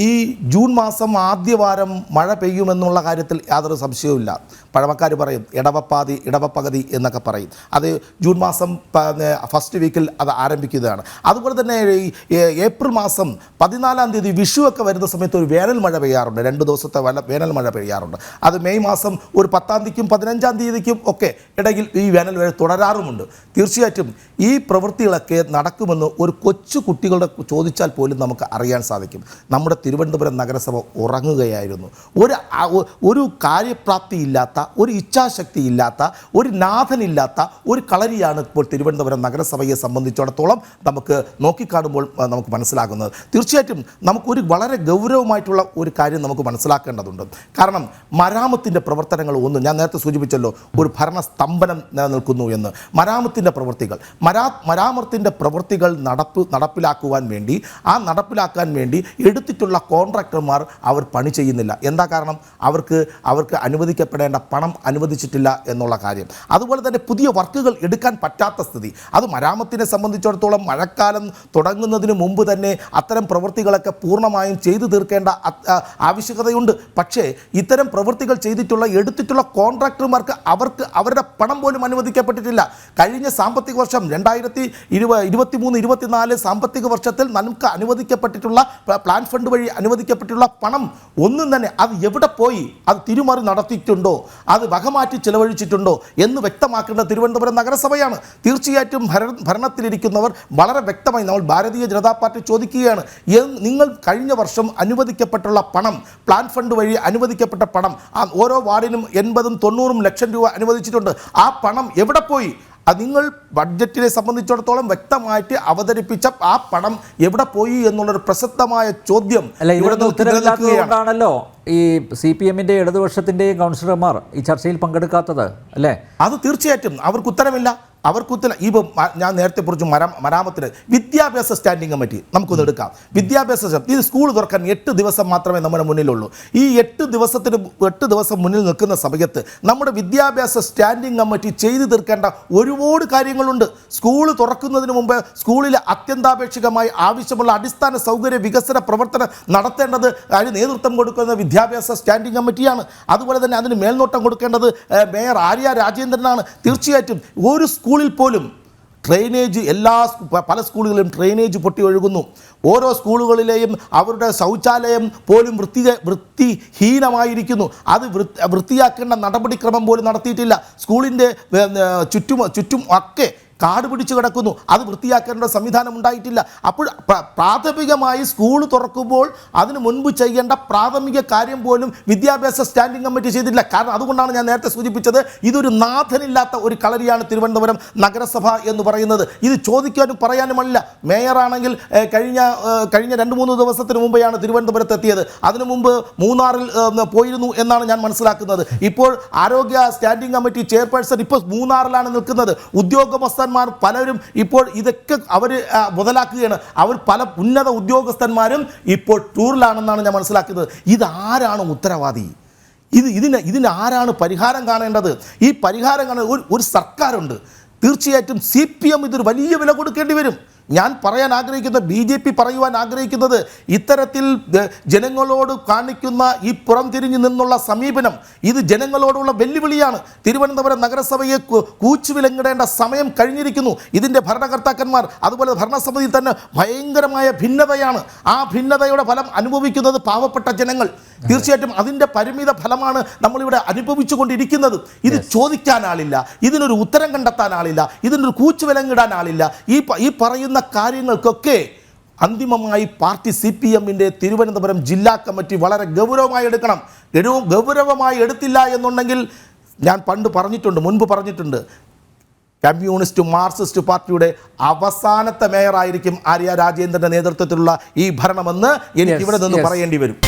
ഈ ജൂൺ മാസം ആദ്യവാരം മഴ പെയ്യുമെന്നുള്ള കാര്യത്തിൽ യാതൊരു സംശയവുമില്ല. പഴമക്കാർ പറയും ഇടവപ്പാതി ഇടവപ്പകുതി എന്നൊക്കെ പറയും. അത് ജൂൺ മാസം ഫസ്റ്റ് വീക്കിൽ അത് ആരംഭിക്കുന്നതാണ്. അതുപോലെ തന്നെ ഈ ഏപ്രിൽ മാസം പതിനാലാം തീയതി വിഷു ഒക്കെ വരുന്ന സമയത്ത് ഒരു വേനൽ മഴ പെയ്യാറുണ്ട്. രണ്ട് ദിവസത്തെ വേനൽ മഴ പെയ്യാറുണ്ട്. അത് മെയ് മാസം ഒരു പത്താം തീയതിക്കും പതിനഞ്ചാം തീയതിക്കും ഒക്കെ ഇടയിൽ ഈ വേനൽ മഴ തുടരാറുമുണ്ട്. തീർച്ചയായിട്ടും ഈ പ്രവൃത്തികളൊക്കെ നടക്കുമെന്ന് ഒരു കൊച്ചു കുട്ടികളുടെ ചോദിച്ചാൽ പോലും നമുക്ക് അറിയാൻ സാധിക്കും. നമ്മുടെ തിരുവനന്തപുരം നഗരസഭ ഉറങ്ങുകയായിരുന്നു. ഒരു ഒരു കാര്യപ്രാപ്തി ഇല്ലാത്ത ഒരു ഇച്ഛാശക്തി ഇല്ലാത്ത ഒരു നാഥനില്ലാത്ത ഒരു കളരിയാണ് ഇപ്പോൾ തിരുവനന്തപുരം നഗരസഭയെ സംബന്ധിച്ചിടത്തോളം നമുക്ക് നോക്കിക്കാണുമ്പോൾ നമുക്ക് മനസ്സിലാകുന്നത്. തീർച്ചയായിട്ടും നമുക്കൊരു വളരെ ഗൗരവമായിട്ടുള്ള ഒരു കാര്യം നമുക്ക് മനസ്സിലാക്കേണ്ടതുണ്ട്. കാരണം മരാമത്തിന്റെ പ്രവർത്തനങ്ങൾ ഒന്നും ഞാൻ നേരത്തെ സൂചിപ്പിച്ചല്ലോ ഒരു ഭരണസ്തംഭനം നിലനിൽക്കുന്നു എന്ന്. മരാമത്തിന്റെ പ്രവൃത്തികൾ മരാ മരാമത്തിന്റെ പ്രവൃത്തികൾ നടപ്പ് നടപ്പിലാക്കുവാൻ വേണ്ടി ആ നടപ്പിലാക്കാൻ വേണ്ടി എടുത്തിട്ടുള്ള കോൺട്രാക്ടർമാർ അവർ പണി ചെയ്യുന്നില്ല. എന്താ കാരണം? അവർക്ക് അവർക്ക് അനുവദിക്കപ്പെടേണ്ട പണം അനുവദിച്ചിട്ടില്ല എന്നുള്ള കാര്യം. അതുപോലെ തന്നെ പുതിയ വർക്കുകൾ എടുക്കാൻ പറ്റാത്ത സ്ഥിതി. അത് മരാമത്തിനെ സംബന്ധിച്ചിടത്തോളം മഴക്കാലം തുടങ്ങുന്നതിന് മുമ്പ് തന്നെ അത്തരം പ്രവൃത്തികളൊക്കെ പൂർണമായും ചെയ്തു തീർക്കേണ്ട ആവശ്യകതയുണ്ട്. പക്ഷേ ഇത്തരം പ്രവൃത്തികൾ ചെയ്തിട്ടുള്ള എടുത്തിട്ടുള്ള കോൺട്രാക്ടർമാർക്ക് അവർക്ക് അവരുടെ പണം പോലും അനുവദിക്കപ്പെട്ടിട്ടില്ല. കഴിഞ്ഞ സാമ്പത്തിക വർഷം രണ്ടായിരത്തി ഇരുപ ഇരുപത്തി മൂന്ന് ഇരുപത്തിനാല് സാമ്പത്തിക വർഷത്തിൽ നമുക്ക് അനുവദിക്കപ്പെട്ടിട്ടുള്ള പ്ലാൻ ഫണ്ട് വഴി അനുവദിക്കപ്പെട്ടുള്ള പണം ഒന്നും തന്നെ അത് എവിടെ പോയി? അത് തിരുമറി നടത്തിയിട്ടുണ്ടോ? അത് വകമാറ്റി ചിലവഴിച്ചിട്ടുണ്ടോ? എന്ന് വ്യക്തമാക്കേണ്ട തിരുവനന്തപുരം നഗരസഭയാണ്. തീർച്ചയായിട്ടും ഭര ഭരണത്തിലിരിക്കുന്നവർ വളരെ വ്യക്തമായി നമ്മൾ ഭാരതീയ ജനതാ പാർട്ടി ചോദിക്കുകയാണ് നിങ്ങൾ കഴിഞ്ഞ വർഷം അനുവദിക്കപ്പെട്ടുള്ള പണം പ്ലാൻ ഫണ്ട് വഴി അനുവദിക്കപ്പെട്ട പണം ആ ഓരോ വാർഡിനും എൺപതും തൊണ്ണൂറും ലക്ഷം രൂപ അനുവദിച്ചിട്ടുണ്ട്. ആ പണം എവിടെ പോയി? അത് നിങ്ങൾ ബഡ്ജറ്റിനെ സംബന്ധിച്ചിടത്തോളം വ്യക്തമായിട്ട് അവതരിപ്പിച്ച ആ പണം എവിടെ പോയി എന്നുള്ളൊരു പ്രസക്തമായ ചോദ്യം ഉത്തരവില്ലാത്തതുകൊണ്ടാണല്ലോ ഈ സി പി എമ്മിന്റെ ഇടതുപക്ഷത്തിന്റെയും കൗൺസിലർമാർ ഈ ചർച്ചയിൽ പങ്കെടുക്കാത്തത് അല്ലേ? അത് തീർച്ചയായിട്ടും. അവർക്ക് ഉത്തരമില്ല. അവർക്ക് ഉത്തരം ഈ ഞാൻ നേരത്തെ കുറിച്ച് മരാ മരാമത്തിന് വിദ്യാഭ്യാസ സ്റ്റാൻഡിംഗ് കമ്മിറ്റി നമുക്കൊന്ന് എടുക്കാം. വിദ്യാഭ്യാസ ഇത് സ്കൂൾ തുറക്കാൻ എട്ട് ദിവസം മാത്രമേ നമ്മുടെ മുന്നിലുള്ളൂ. ഈ എട്ട് ദിവസത്തിന് എട്ട് ദിവസം മുന്നിൽ നിൽക്കുന്ന സമയത്ത് നമ്മുടെ വിദ്യാഭ്യാസ സ്റ്റാൻഡിംഗ് കമ്മിറ്റി ചെയ്തു തീർക്കേണ്ട ഒരുപാട് കാര്യങ്ങളുണ്ട്. സ്കൂൾ തുറക്കുന്നതിന് മുമ്പ് സ്കൂളിൽ അത്യന്താപേക്ഷികമായി ആവശ്യമുള്ള അടിസ്ഥാന സൗകര്യ വികസന പ്രവർത്തനം നടത്തേണ്ടത് അതിന് നേതൃത്വം കൊടുക്കുന്ന വിദ്യാഭ്യാസ സ്റ്റാൻഡിംഗ് കമ്മിറ്റിയാണ് അതുപോലെ തന്നെ അതിന് മേൽനോട്ടം കൊടുക്കേണ്ടത് മേയർ ആര്യ രാജേന്ദ്രനാണ്. തീർച്ചയായിട്ടും ഒരു സ്കൂളിൽ പോലും ഡ്രെയിനേജ് എല്ലാ പല സ്കൂളുകളിലും ഡ്രെയിനേജ് പൊട്ടി ഒഴുകുന്നു ഓരോ സ്കൂളുകളിലെയും അവരുടെ ശൗചാലയം പോലും വൃത്തി വൃത്തിഹീനമായിരിക്കുന്നു. അത് വൃത്തി വൃത്തിയാക്കേണ്ട നടപടിക്രമം പോലും നടത്തിയിട്ടില്ല. സ്കൂളിന്റെ ചുറ്റും ചുറ്റും ഒക്കെ കാട് പിടിച്ചു കിടക്കുന്നു. അത് വൃത്തിയാക്കേണ്ട സംവിധാനം ഉണ്ടായിട്ടില്ല. അപ്പോൾ പ്രാഥമികമായി സ്കൂൾ തുറക്കുമ്പോൾ അതിന് മുൻപ് ചെയ്യേണ്ട പ്രാഥമിക കാര്യം പോലും വിദ്യാഭ്യാസ സ്റ്റാൻഡിംഗ് കമ്മിറ്റി ചെയ്തിട്ടില്ല. കാരണം അതുകൊണ്ടാണ് ഞാൻ നേരത്തെ സൂചിപ്പിച്ചത് ഇതൊരു നാഥനില്ലാത്ത ഒരു കളരിയാണ് തിരുവനന്തപുരം നഗരസഭ എന്ന് പറയുന്നത്. ഇത് ചോദിക്കാനും പറയാനുമല്ല മേയറാണെങ്കിൽ കഴിഞ്ഞ കഴിഞ്ഞ രണ്ട് മൂന്ന് ദിവസത്തിന് മുമ്പെയാണ് തിരുവനന്തപുരത്ത് എത്തിയത്. അതിനു മുമ്പ് മൂന്നാറിൽ പോയിരുന്നു എന്നാണ് ഞാൻ മനസ്സിലാക്കുന്നത്. ഇപ്പോൾ ആരോഗ്യ സ്റ്റാൻഡിംഗ് കമ്മിറ്റി ചെയർപേഴ്സൺ ഇപ്പോൾ മൂന്നാറിലാണ് നിൽക്കുന്നത്. ഉദ്യോഗസ്ഥന്മാർ പലരും ഇപ്പോൾ ഇതൊക്കെ അവർ മുതലാക്കുകയാണ്. അവർ പല ഉന്നത ഉദ്യോഗസ്ഥന്മാരും ഇപ്പോൾ ടൂറിലാണെന്നാണ് ഞാൻ മനസ്സിലാക്കുന്നത്. ഇതാരാണ് ഉത്തരവാദി? ഇത് ഇതിന് ഇതിന് ആരാണ് പരിഹാരം കാണേണ്ടത്? ഈ പരിഹാരം കാണാൻ ഒരു ഒരു സർക്കാരുണ്ട്. തീർച്ചയായിട്ടും സി പി എം ഇതൊരു വലിയ വില കൊടുക്കേണ്ടി വരും. ഞാൻ പറയാൻ ആഗ്രഹിക്കുന്ന ബി ജെ പി പറയുവാൻ ആഗ്രഹിക്കുന്നത് ഇത്തരത്തിൽ ജനങ്ങളോട് കാണിക്കുന്ന ഈ പുറംതിരിഞ്ഞു നിന്നുള്ള സമീപനം ഇത് ജനങ്ങളോടുള്ള വെല്ലുവിളിയാണ്. തിരുവനന്തപുരം നഗരസഭയെ കൂച്ചുവിലങ്ങിടേണ്ട സമയം കഴിഞ്ഞിരിക്കുന്നു. ഇതിന്റെ ഭരണകർത്താക്കന്മാർ അതുപോലെ ഭരണസമിതിയിൽ തന്നെ ഭയങ്കരമായ ഭിന്നതയാണ്. ആ ഭിന്നതയുടെ ഫലം അനുഭവിക്കുന്നത് പാവപ്പെട്ട ജനങ്ങൾ. തീർച്ചയായിട്ടും അതിന്റെ പരിമിത ഫലമാണ് നമ്മളിവിടെ അനുഭവിച്ചു കൊണ്ടിരിക്കുന്നത് ഇത് ചോദിക്കാൻ ആളില്ല ഇതിനൊരു ഉത്തരം കണ്ടെത്താൻ ആളില്ല ഇതിനൊരു കൂച്ചുവിലങ്ങിടാൻ ആളില്ല. ഈ ഈ പറയുന്ന കാര്യങ്ങൾക്കൊക്കെ അന്തിമമായി പാർട്ടി സി പി എമ്മിന്റെ തിരുവനന്തപുരം ജില്ലാ കമ്മിറ്റി വളരെ ഗൗരവമായി എടുക്കണം. ഗൗരവം ഗൗരവമായി എടുത്തില്ല എന്നുണ്ടെങ്കിൽ ഞാൻ പണ്ട് പറഞ്ഞിട്ടുണ്ട് മുൻപ് പറഞ്ഞിട്ടുണ്ട്. കമ്മ്യൂണിസ്റ്റ് മാർക്സിസ്റ്റ് പാർട്ടിയുടെ അവസാനത്തെ മേയറായിരിക്കും ആര്യ രാജേന്ദ്രന്റെ നേതൃത്വത്തിലുള്ള ഈ ഭരണമെന്ന് എനിക്ക് ഇവിടെ നിന്ന്. പറയേണ്ടി വരും.